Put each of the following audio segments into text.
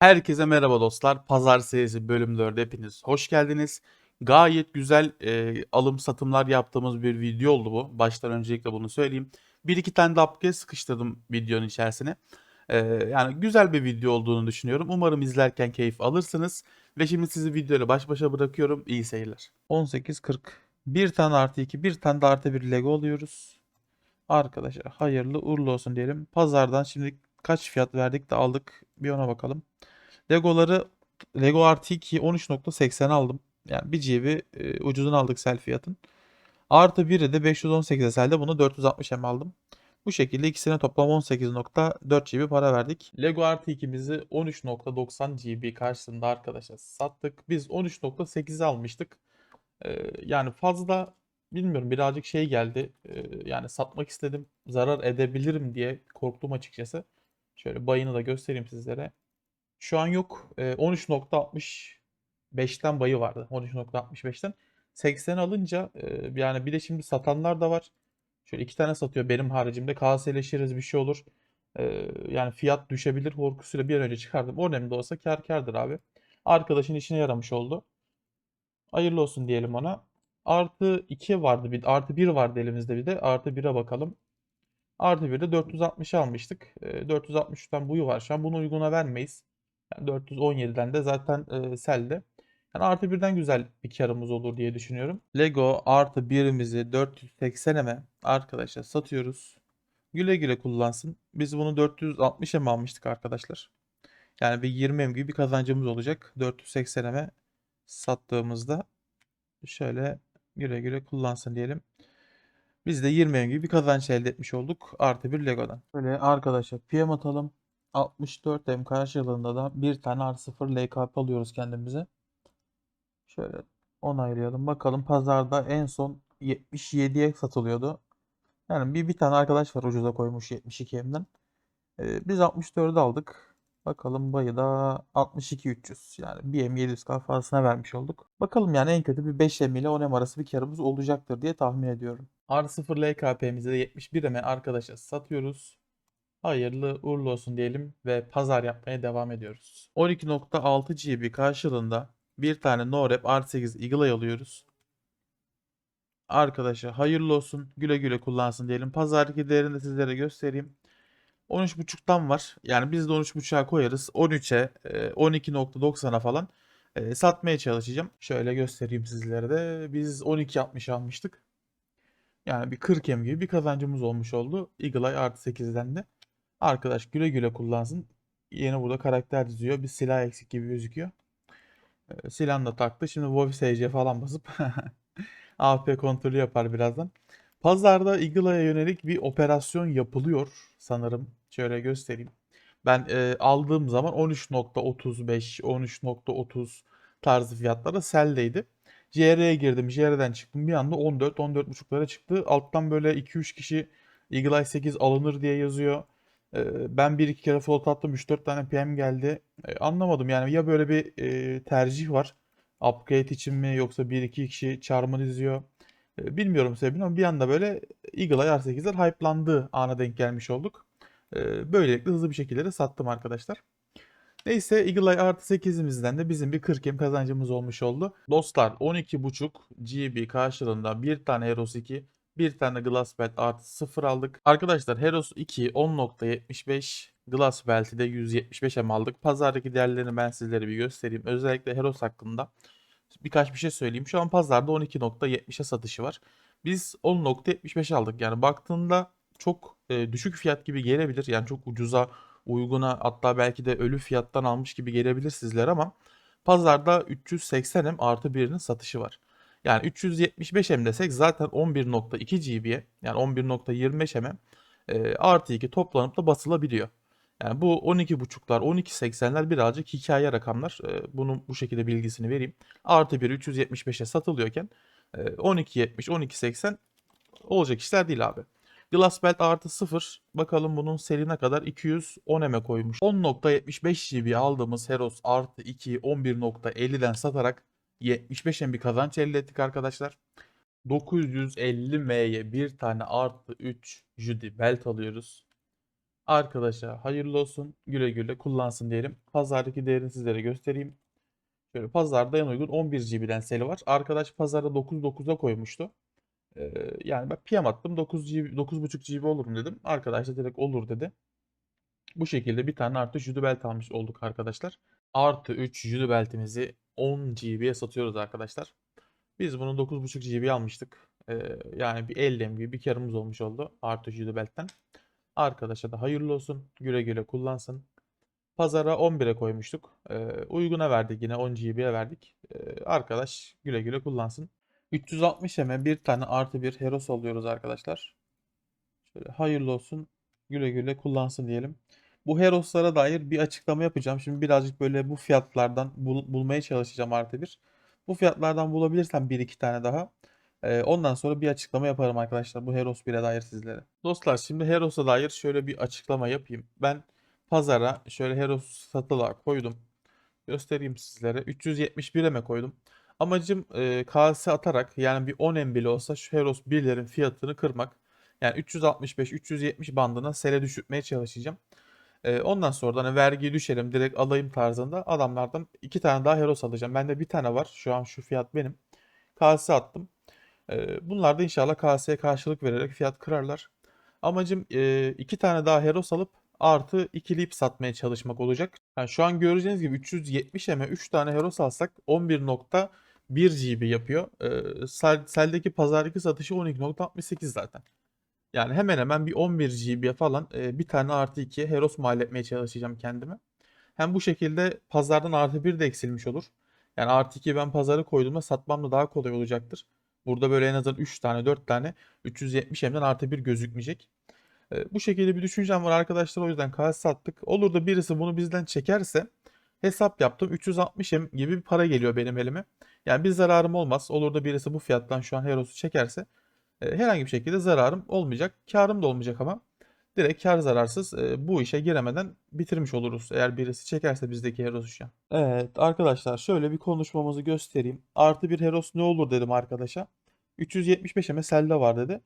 Herkese merhaba dostlar. Pazar serisi bölüm 4'e hepiniz hoş geldiniz. Gayet güzel e, alım satımlar yaptığımız bir video oldu bu. Baştan öncelikle bunu söyleyeyim. Bir iki tane de upgrade sıkıştırdım videonun içerisine. E, yani güzel bir video olduğunu düşünüyorum. Umarım izlerken keyif alırsınız. Ve şimdi sizi videoyla baş başa bırakıyorum. İyi seyirler. 18.40 Bir tane artı 2 bir tane de artı 1 Lego alıyoruz. Arkadaşlar hayırlı uğurlu olsun diyelim. Pazardan şimdi kaç fiyat verdik de aldık bir ona bakalım. Legoları Lego artı 2'yi 13.80 aldım. Yani bir GB e, ucuzunu aldık sel fiyatın. Artı 1'i de 518 SL'de bunu 460 M aldım. Bu şekilde ikisine toplam 18.4 GB para verdik. Lego artı 2'mizi 13.90 GB karşısında arkadaşlar sattık. Biz 13.8'e almıştık. Ee, yani fazla bilmiyorum birazcık şey geldi. Ee, yani satmak istedim. Zarar edebilirim diye korktum açıkçası. Şöyle bayını da göstereyim sizlere. Şu an yok. Ee, 13.65'ten bayı vardı. 13.65'ten. 80 alınca e, yani bir de şimdi satanlar da var. Şöyle iki tane satıyor benim haricimde. KS'leşiriz bir şey olur. Ee, yani fiyat düşebilir korkusuyla bir an önce çıkardım. O önemli olsa kar kardır abi. Arkadaşın işine yaramış oldu. Hayırlı olsun diyelim ona. Artı 2 vardı bir artı 1 vardı elimizde bir de. Artı 1'e bakalım. Artı 1'de 460 almıştık. E, 463'ten buyu var şu an. Bunu uyguna vermeyiz. Yani 417'den de zaten e, selde. Yani artı 1'den güzel bir karımız olur diye düşünüyorum. Lego artı 1'imizi 480'e arkadaşlar satıyoruz. Güle güle kullansın. Biz bunu 460'e mi almıştık arkadaşlar? Yani bir 20 M gibi bir kazancımız olacak. 480'e sattığımızda şöyle güle güle kullansın diyelim. Biz de 20 M gibi bir kazanç elde etmiş olduk. Artı bir Lego'dan. Böyle arkadaşlar PM atalım. 64 M karşılığında da bir tane artı 0 LKP alıyoruz kendimize. Şöyle onaylayalım. Bakalım pazarda en son 77'ye satılıyordu. Yani bir, bir tane arkadaş var ucuza koymuş 72 M'den. Ee, biz 64'ü aldık. Bakalım bayı da 62-300. Yani bir M 700K fazlasına vermiş olduk. Bakalım yani en kötü bir 5 M ile 10 M arası bir karımız olacaktır diye tahmin ediyorum. R0 LKP'mizi de 71 M arkadaşa satıyoruz. Hayırlı uğurlu olsun diyelim ve pazar yapmaya devam ediyoruz. 12.6 GB karşılığında bir tane NoRep R8 Eagle alıyoruz. Arkadaşa hayırlı olsun güle güle kullansın diyelim. Pazardaki değerini de sizlere göstereyim. 13.5'tan var. Yani biz de 13.5'a koyarız. 13'e, e, 12.90'a falan e, satmaya çalışacağım. Şöyle göstereyim sizlere de. Biz 12.60 almıştık. Yani bir 40 M gibi bir kazancımız olmuş oldu. Eagle Eye artı 8'den de. Arkadaş güle güle kullansın. Yeni burada karakter diziyor. Bir silah eksik gibi gözüküyor. E, silahını da taktı. Şimdi Wolf SC falan basıp AP kontrolü yapar birazdan. Pazarda Eagle'a yönelik bir operasyon yapılıyor sanırım. Şöyle göstereyim. Ben e, aldığım zaman 13.35, 13.30 tarzı fiyatlara seldeydi. JR'ye girdim. JR'den çıktım. Bir anda 14, 14.5'lara çıktı. Alttan böyle 2-3 kişi Eagle Eye 8 alınır diye yazıyor. E, ben bir iki kere float attım. 3-4 tane PM geldi. E, anlamadım yani ya böyle bir e, tercih var. Upgrade için mi yoksa bir iki kişi çarmı izliyor. E, bilmiyorum sebebini ama bir anda böyle Eagle Eye R8'ler hype'landığı ana denk gelmiş olduk. Böylelikle hızlı bir şekilde de sattım arkadaşlar. Neyse Eagle Eye artı 8'imizden de bizim bir 40 M kazancımız olmuş oldu. Dostlar 12.5 GB karşılığında bir tane Heroes 2, bir tane Glass Belt artı 0 aldık. Arkadaşlar Heroes 2 10.75, Glass Belt'i de 175 M aldık. Pazardaki değerlerini ben sizlere bir göstereyim. Özellikle Heroes hakkında birkaç bir şey söyleyeyim. Şu an pazarda 12.70'e satışı var. Biz 10.75 aldık. Yani baktığında çok e, düşük fiyat gibi gelebilir. Yani çok ucuza, uyguna hatta belki de ölü fiyattan almış gibi gelebilir sizler ama pazarda 380 M artı birinin satışı var. Yani 375 M desek zaten 11.2 GB'ye yani 11.25 M e, artı 2 toplanıp da basılabiliyor. Yani bu 12.5'lar 12.80'ler birazcık hikaye rakamlar. E, bunun bu şekilde bilgisini vereyim. Artı 1 375'e satılıyorken e, 12.70 12.80 olacak işler değil abi. Glass Belt artı 0. Bakalım bunun serine kadar 210 M'e koymuş. 10.75 GB aldığımız Heros artı 2 11.50'den satarak 75 M bir kazanç elde ettik arkadaşlar. 950 M'ye bir tane artı 3 Judy Belt alıyoruz. Arkadaşa hayırlı olsun. Güle güle kullansın diyelim. Pazardaki değerini sizlere göstereyim. Şöyle pazarda en uygun 11 GB'den seli var. Arkadaş pazarda 9.9'a koymuştu. Yani ben PM attım 9 GB, 9.5 GB olur mu dedim. Arkadaş da direkt olur dedi. Bu şekilde bir tane artı judo belt almış olduk arkadaşlar. Artı 3 judo beltimizi 10 GB'ye satıyoruz arkadaşlar. Biz bunu 9.5 GB almıştık. Yani bir 50 MB bir karımız olmuş oldu artı judo beltten. Arkadaşa da hayırlı olsun. Güle güle kullansın. Pazara 11'e koymuştuk. Ee, uyguna verdik yine 10 GB'ye verdik. Ee, arkadaş güle güle kullansın. 360 M'e bir tane artı bir Heros alıyoruz arkadaşlar. Şöyle hayırlı olsun. Güle güle kullansın diyelim. Bu Heros'lara dair bir açıklama yapacağım. Şimdi birazcık böyle bu fiyatlardan bul- bulmaya çalışacağım artı bir. Bu fiyatlardan bulabilirsem bir iki tane daha. Ee, ondan sonra bir açıklama yaparım arkadaşlar bu Heros 1'e dair sizlere. Dostlar şimdi Heros'a dair şöyle bir açıklama yapayım. Ben pazara şöyle Heros satılığa koydum. Göstereyim sizlere. 371'e mi koydum? Amacım e, KS atarak yani bir 10 M bile olsa şu Heros 1'lerin fiyatını kırmak. Yani 365-370 bandına sele düşürtmeye çalışacağım. E, ondan sonra da hani vergiyi düşelim direkt alayım tarzında adamlardan iki tane daha Heros alacağım. Bende bir tane var. Şu an şu fiyat benim. KS attım. E, bunlar da inşallah KS'ye karşılık vererek fiyat kırarlar. Amacım e, iki tane daha Heros alıp artı ikileyip satmaya çalışmak olacak. Yani şu an göreceğiniz gibi 370 M'e 3 tane Heros alsak 11.1 GB yapıyor. Ee, Sel, Sel'deki pazardaki satışı 12.68 zaten. Yani hemen hemen bir 11 GB'ye falan e, bir tane artı 2 Heros mal etmeye çalışacağım kendime. Hem bu şekilde pazardan artı 1 de eksilmiş olur. Yani artı 2 ben pazara koyduğumda satmam da daha kolay olacaktır. Burada böyle en azından 3 tane 4 tane 370 M'den artı 1 gözükmeyecek. E, bu şekilde bir düşüncem var arkadaşlar o yüzden KS sattık. Olur da birisi bunu bizden çekerse hesap yaptım 360 M gibi bir para geliyor benim elime. Yani bir zararım olmaz. Olur da birisi bu fiyattan şu an Heros'u çekerse e, herhangi bir şekilde zararım olmayacak. Karım da olmayacak ama direkt kar zararsız e, bu işe giremeden bitirmiş oluruz. Eğer birisi çekerse bizdeki Heros'u şu an. Evet arkadaşlar şöyle bir konuşmamızı göstereyim. Artı bir Heros ne olur dedim arkadaşa. 375 ME Selda var dedi.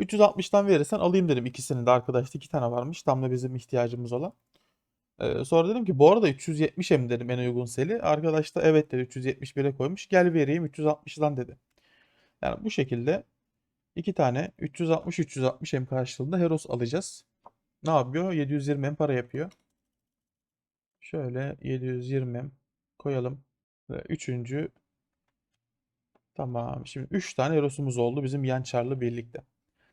360'tan verirsen alayım dedim ikisini de arkadaşta iki tane varmış. Tam da bizim ihtiyacımız olan. Sonra dedim ki bu arada 370 M dedim en uygun seli. Arkadaş da evet dedi 371'e koymuş. Gel vereyim 360'dan dedi. Yani bu şekilde iki tane 360-360 M karşılığında Heros alacağız. Ne yapıyor? 720 M para yapıyor. Şöyle 720 M koyalım. Ve üçüncü Tamam. Şimdi 3 tane Heros'umuz oldu bizim Yançar'la birlikte.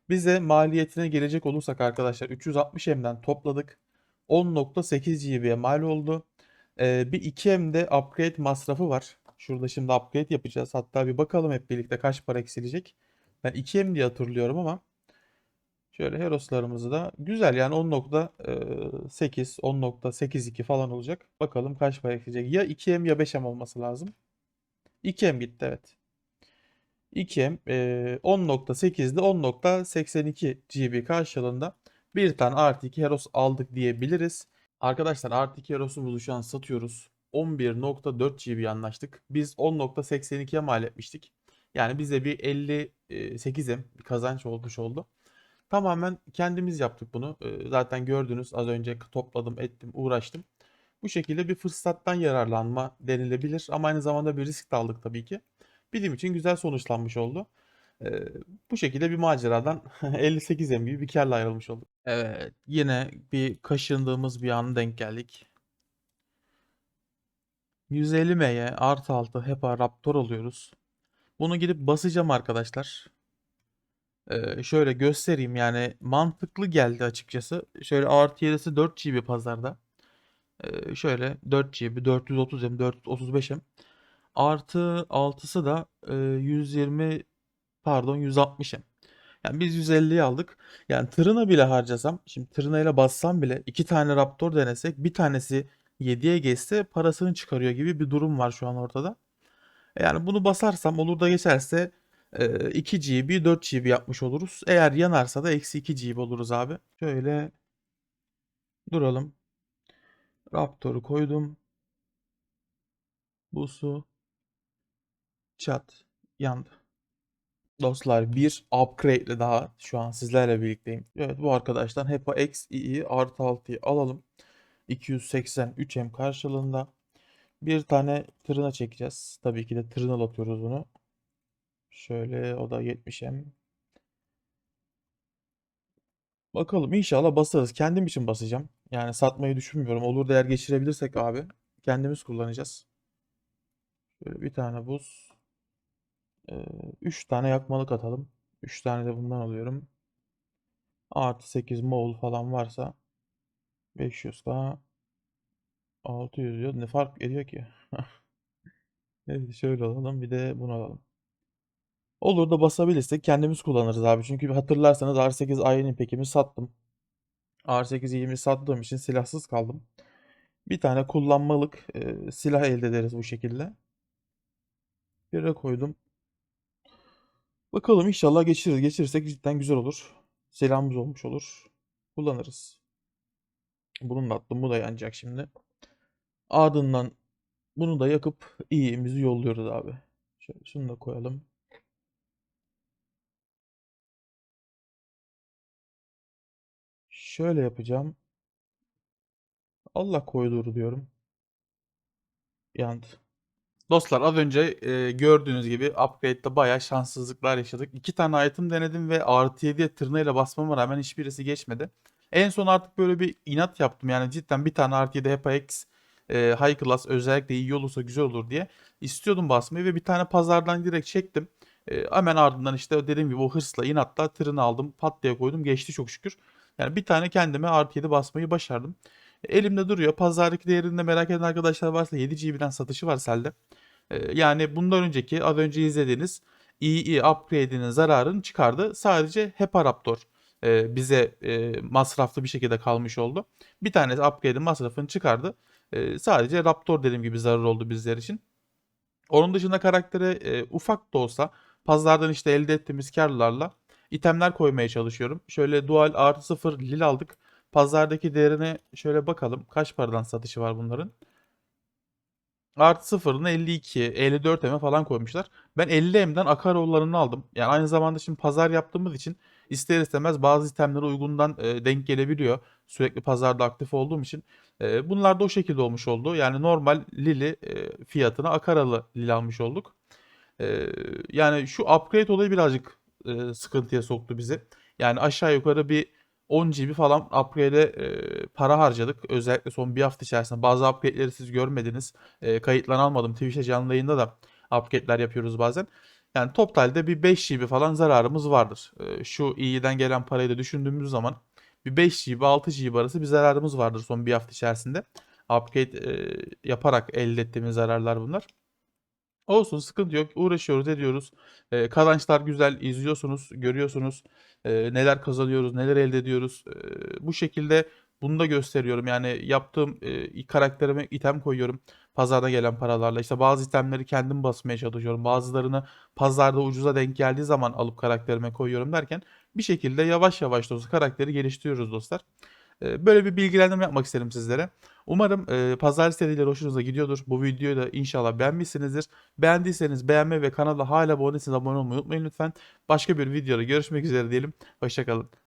Bize maliyetine gelecek olursak arkadaşlar 360 M'den topladık. 10.8 GB'ye mal oldu. Ee, bir 2M'de upgrade masrafı var. Şurada şimdi upgrade yapacağız. Hatta bir bakalım hep birlikte kaç para eksilecek. Ben 2M diye hatırlıyorum ama şöyle Heros'larımızı da güzel yani 10.8 10.82 falan olacak. Bakalım kaç para eksilecek. Ya 2M ya 5M olması lazım. 2M gitti evet. 2M e, 10.8'de 10.82 GB karşılığında bir tane artı 2 Heros aldık diyebiliriz. Arkadaşlar artı 2 Heros'umuzu şu an satıyoruz. 11.4 GB anlaştık. Biz 10.82'ye mal etmiştik. Yani bize bir 58'e bir kazanç olmuş oldu. Tamamen kendimiz yaptık bunu. E, zaten gördünüz az önce topladım, ettim, uğraştım. Bu şekilde bir fırsattan yararlanma denilebilir ama aynı zamanda bir risk de aldık tabii ki. Bizim için güzel sonuçlanmış oldu. Ee, bu şekilde bir maceradan 58 MB bir karla ayrılmış olduk. Evet, yine bir kaşındığımız bir ana denk geldik. 150 M'ye artı altı HEPA Raptor alıyoruz. Bunu gidip basacağım arkadaşlar. Ee, şöyle göstereyim yani mantıklı geldi açıkçası. Şöyle artı 7'si 4 GB pazarda. Ee, şöyle 4 GB, 430 M, 435 M. Artı 6'sı da e, 120 pardon 160 M. Yani biz 150'yi aldık. Yani tırına bile harcasam, şimdi tırnayla bassam bile iki tane Raptor denesek bir tanesi 7'ye geçse parasını çıkarıyor gibi bir durum var şu an ortada. Yani bunu basarsam olur da geçerse e, 2 GB 4 GB yapmış oluruz. Eğer yanarsa da eksi 2 GB oluruz abi. Şöyle duralım. Raptor'u koydum. Bu su çat yandı. Dostlar bir upgrade ile daha şu an sizlerle birlikteyim. Evet bu arkadaştan HEPA X II artı 6'yı alalım. 283M karşılığında. Bir tane tırına çekeceğiz. Tabii ki de tırnal atıyoruz bunu. Şöyle o da 70M. Bakalım inşallah basarız. Kendim için basacağım. Yani satmayı düşünmüyorum. Olur değer geçirebilirsek abi kendimiz kullanacağız. Şöyle bir tane buz. 3 tane yakmalık atalım. 3 tane de bundan alıyorum. Artı 8 mol falan varsa 500 daha 600 diyor. Ne fark ediyor ki? Evet şöyle alalım. Bir de bunu alalım. Olur da basabilirsek kendimiz kullanırız abi. Çünkü hatırlarsanız R8 Iron Impac'imi sattım. R8 20 sattığım için silahsız kaldım. Bir tane kullanmalık e, silah elde ederiz bu şekilde. Bir de koydum. Bakalım inşallah geçiririz. Geçirirsek cidden güzel olur. Silahımız olmuş olur. Kullanırız. Bunun da attım. Bu da yanacak şimdi. Ardından bunu da yakıp iyimizi yolluyoruz abi. Şöyle şunu da koyalım. Şöyle yapacağım. Allah koyduğu diyorum. Yandı. Dostlar az önce e, gördüğünüz gibi upgrade'de bayağı şanssızlıklar yaşadık. İki tane item denedim ve artı 7'ye tırnağıyla basmama rağmen hiçbirisi geçmedi. En son artık böyle bir inat yaptım. Yani cidden bir tane artı 7 HEPA X e, High Class özellikle iyi olursa güzel olur diye istiyordum basmayı ve bir tane pazardan direkt çektim. E, hemen ardından işte dediğim gibi o hırsla inatla tırını aldım pat diye koydum geçti çok şükür. Yani bir tane kendime artı 7 basmayı başardım. Elimde duruyor. Pazardaki değerinde merak eden arkadaşlar varsa 7 GB'den satışı var Sel'de. Ee, yani bundan önceki az önce izlediğiniz EE upgrade'inin zararını çıkardı. Sadece HEPA Raptor e, bize e, masraflı bir şekilde kalmış oldu. Bir tanesi upgrade'in masrafını çıkardı. E, sadece Raptor dediğim gibi zarar oldu bizler için. Onun dışında karaktere ufak da olsa pazardan işte elde ettiğimiz karlarla itemler koymaya çalışıyorum. Şöyle dual artı 0 lil aldık. Pazardaki değerine şöyle bakalım. Kaç paradan satışı var bunların? Artı sıfırını 52, 54 M'e falan koymuşlar. Ben 50 M'den Akaroğullarını aldım. Yani aynı zamanda şimdi pazar yaptığımız için ister istemez bazı itemlere uygundan e, denk gelebiliyor. Sürekli pazarda aktif olduğum için. E, bunlar da o şekilde olmuş oldu. Yani normal Lili e, fiyatına Akaralı Lili almış olduk. E, yani şu upgrade olayı birazcık e, sıkıntıya soktu bizi. Yani aşağı yukarı bir 10 GB falan upgrade'e e, para harcadık. Özellikle son bir hafta içerisinde. Bazı upgrade'leri siz görmediniz. E, kayıtlan almadım. Twitch'e canlı yayında da upgrade'ler yapıyoruz bazen. Yani totalde bir 5 GB falan zararımız vardır. E, şu iyiden gelen parayı da düşündüğümüz zaman bir 5 GB 6 GB arası bir zararımız vardır son bir hafta içerisinde. Upgrade e, yaparak elde ettiğimiz zararlar bunlar. Olsun sıkıntı yok. Uğraşıyoruz ediyoruz. E, kazançlar güzel. izliyorsunuz, görüyorsunuz. E, neler kazanıyoruz, neler elde ediyoruz. E, bu şekilde bunu da gösteriyorum. Yani yaptığım e, karakterime item koyuyorum. Pazarda gelen paralarla. İşte bazı itemleri kendim basmaya çalışıyorum. Bazılarını pazarda ucuza denk geldiği zaman alıp karakterime koyuyorum derken bir şekilde yavaş yavaş olsa karakteri geliştiriyoruz dostlar. E, böyle bir bilgilendirme yapmak isterim sizlere. Umarım e, pazar serileri hoşunuza gidiyordur. Bu videoyu da inşallah beğenmişsinizdir. Beğendiyseniz beğenme ve kanala hala abone değilseniz abone olmayı unutmayın lütfen. Başka bir videoda görüşmek üzere diyelim. Hoşçakalın.